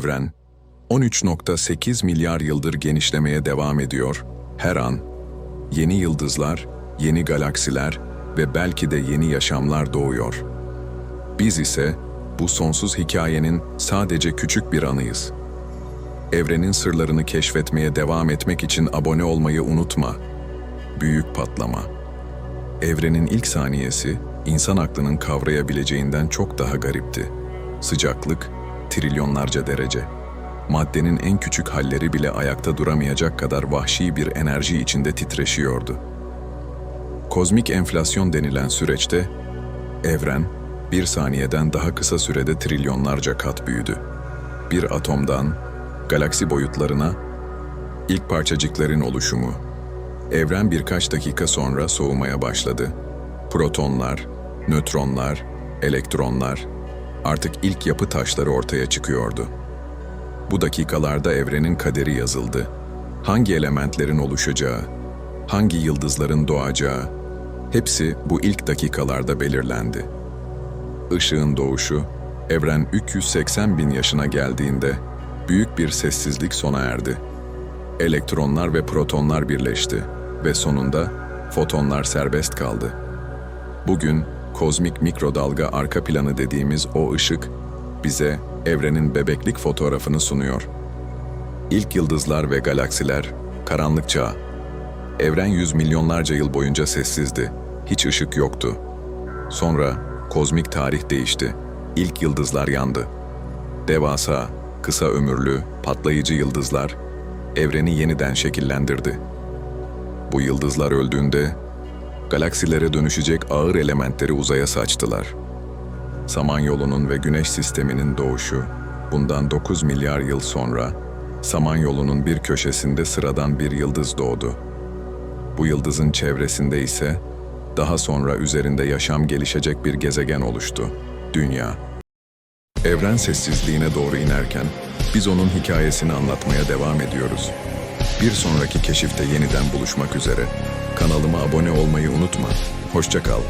Evren 13.8 milyar yıldır genişlemeye devam ediyor. Her an yeni yıldızlar, yeni galaksiler ve belki de yeni yaşamlar doğuyor. Biz ise bu sonsuz hikayenin sadece küçük bir anıyız. Evrenin sırlarını keşfetmeye devam etmek için abone olmayı unutma. Büyük patlama. Evrenin ilk saniyesi insan aklının kavrayabileceğinden çok daha garipti. Sıcaklık trilyonlarca derece. Maddenin en küçük halleri bile ayakta duramayacak kadar vahşi bir enerji içinde titreşiyordu. Kozmik enflasyon denilen süreçte evren bir saniyeden daha kısa sürede trilyonlarca kat büyüdü. Bir atomdan galaksi boyutlarına ilk parçacıkların oluşumu. Evren birkaç dakika sonra soğumaya başladı. Protonlar, nötronlar, elektronlar artık ilk yapı taşları ortaya çıkıyordu. Bu dakikalarda evrenin kaderi yazıldı. Hangi elementlerin oluşacağı, hangi yıldızların doğacağı, hepsi bu ilk dakikalarda belirlendi. Işığın doğuşu, evren 380 bin yaşına geldiğinde büyük bir sessizlik sona erdi. Elektronlar ve protonlar birleşti ve sonunda fotonlar serbest kaldı. Bugün kozmik mikrodalga arka planı dediğimiz o ışık bize evrenin bebeklik fotoğrafını sunuyor. İlk yıldızlar ve galaksiler, karanlık çağ. Evren yüz milyonlarca yıl boyunca sessizdi. Hiç ışık yoktu. Sonra kozmik tarih değişti. İlk yıldızlar yandı. Devasa, kısa ömürlü, patlayıcı yıldızlar evreni yeniden şekillendirdi. Bu yıldızlar öldüğünde galaksilere dönüşecek ağır elementleri uzaya saçtılar. Samanyolu'nun ve Güneş sisteminin doğuşu bundan 9 milyar yıl sonra Samanyolu'nun bir köşesinde sıradan bir yıldız doğdu. Bu yıldızın çevresinde ise daha sonra üzerinde yaşam gelişecek bir gezegen oluştu. Dünya. Evren sessizliğine doğru inerken biz onun hikayesini anlatmaya devam ediyoruz. Bir sonraki keşifte yeniden buluşmak üzere. Kanalıma abone olmayı unutma. Hoşça kal.